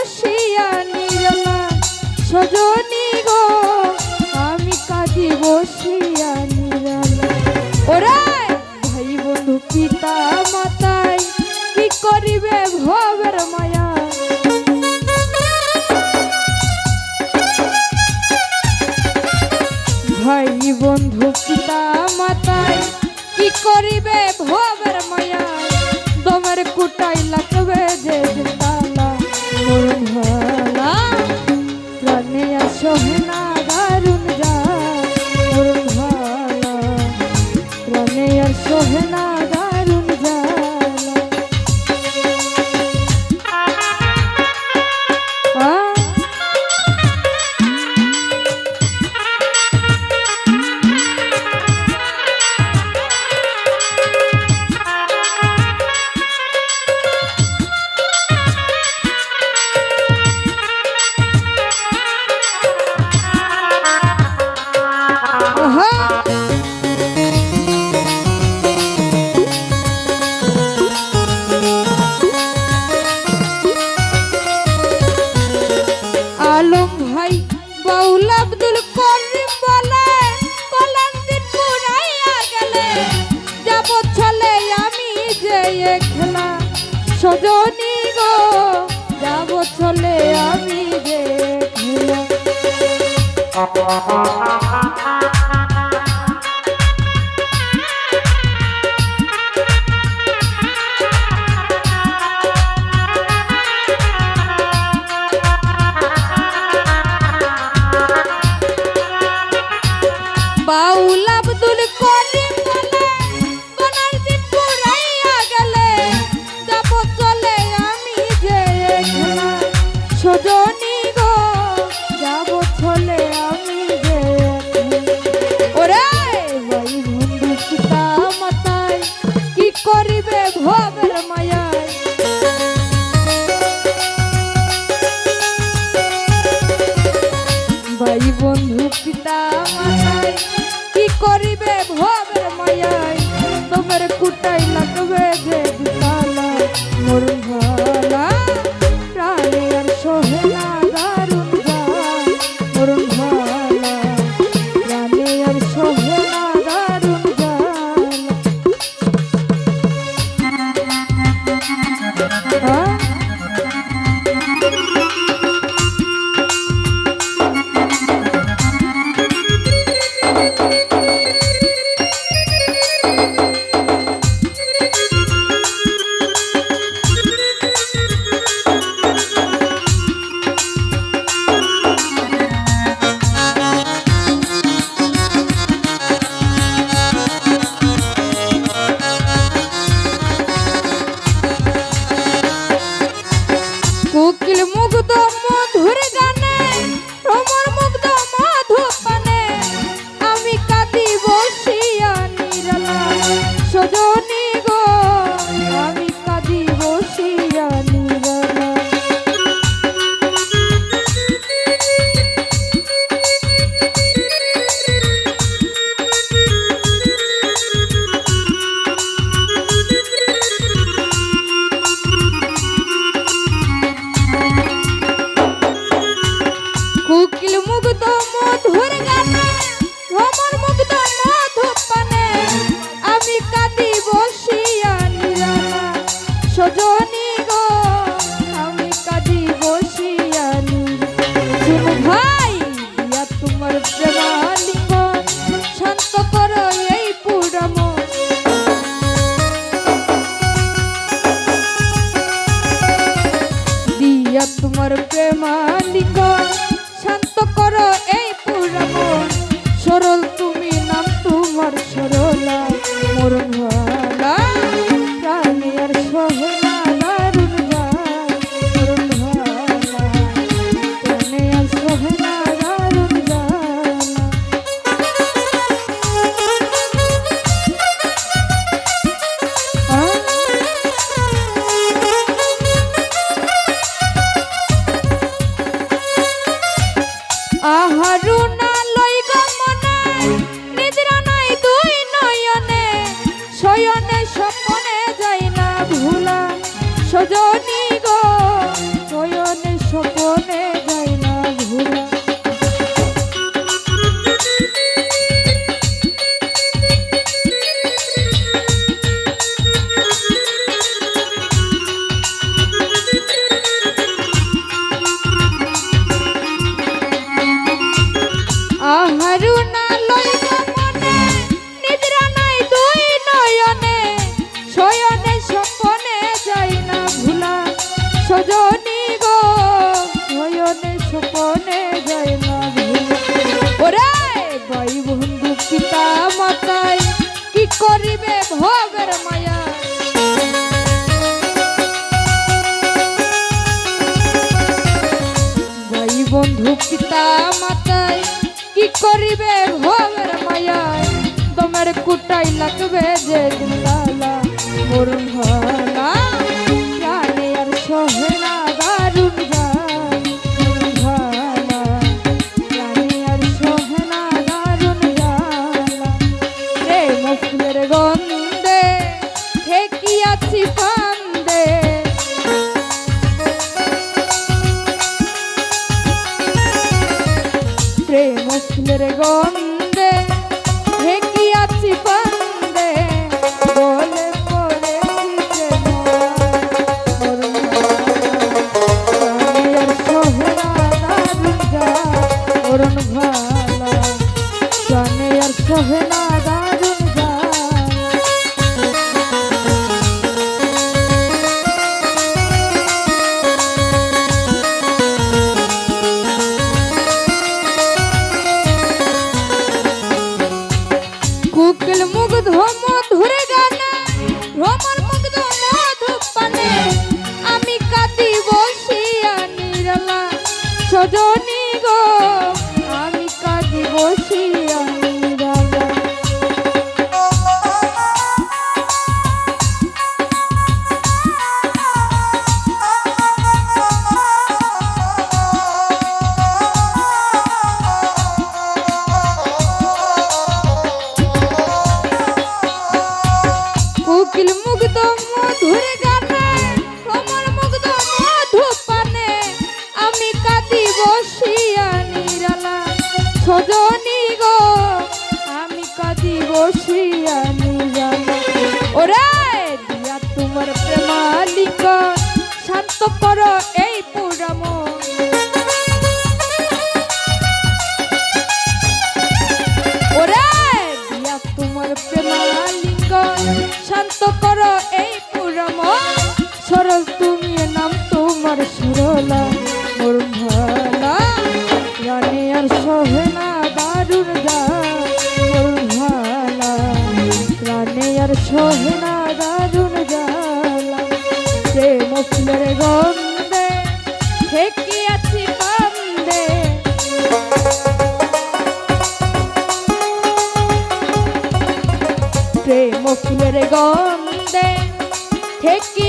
বসিয়া নিরলা, সজনী গো, আমি বসিয়া ভাই বন্ধু পিতা মাতায় কি করিবে ভবের মায়া? ভাই বন্ধু পিতা মাতায় কি করিবে show him. Música ভবের মায়ায় ভাই বন্ধু পিতা মাতায় কি করিবে ভবের মায়ায় তোমার কুটাই লাগবে যে বিশালা মরু Moro, moro. সজনী গো, নয়নে সপনে না ভুলিতে ওরে, ভাই বন্ধু পিতা মাতায় কি করিবে ভোগের মায়া? ভাই বন্ধু পিতা মাতায় কি করিবে ভোগের মায়ায় তোমার কুটাই লাগবে যে লালা মোর প্রেম ফুলের গন্ধে বলে গান অরুণ ভালা জানে আর সোহনা দারুণ আমি কাঁদি বসিয়া নিরালা। সজনী গো, আমি কাঁদি বসিয়া নিরালা। ওরে দিয়া তোমার প্রেমালিক শান্ত করো এই তোমার সুরলা, মোর ভালা। রানী আর সহে না দারুণ গা মোর ভালা। রানী আর সহে না দারুণ গালা প্রেম ফুলের গন্ধে ঠেকিয়াছি বান্দে। প্রেম ফুলের গন্ধে ঠেকিয়াছি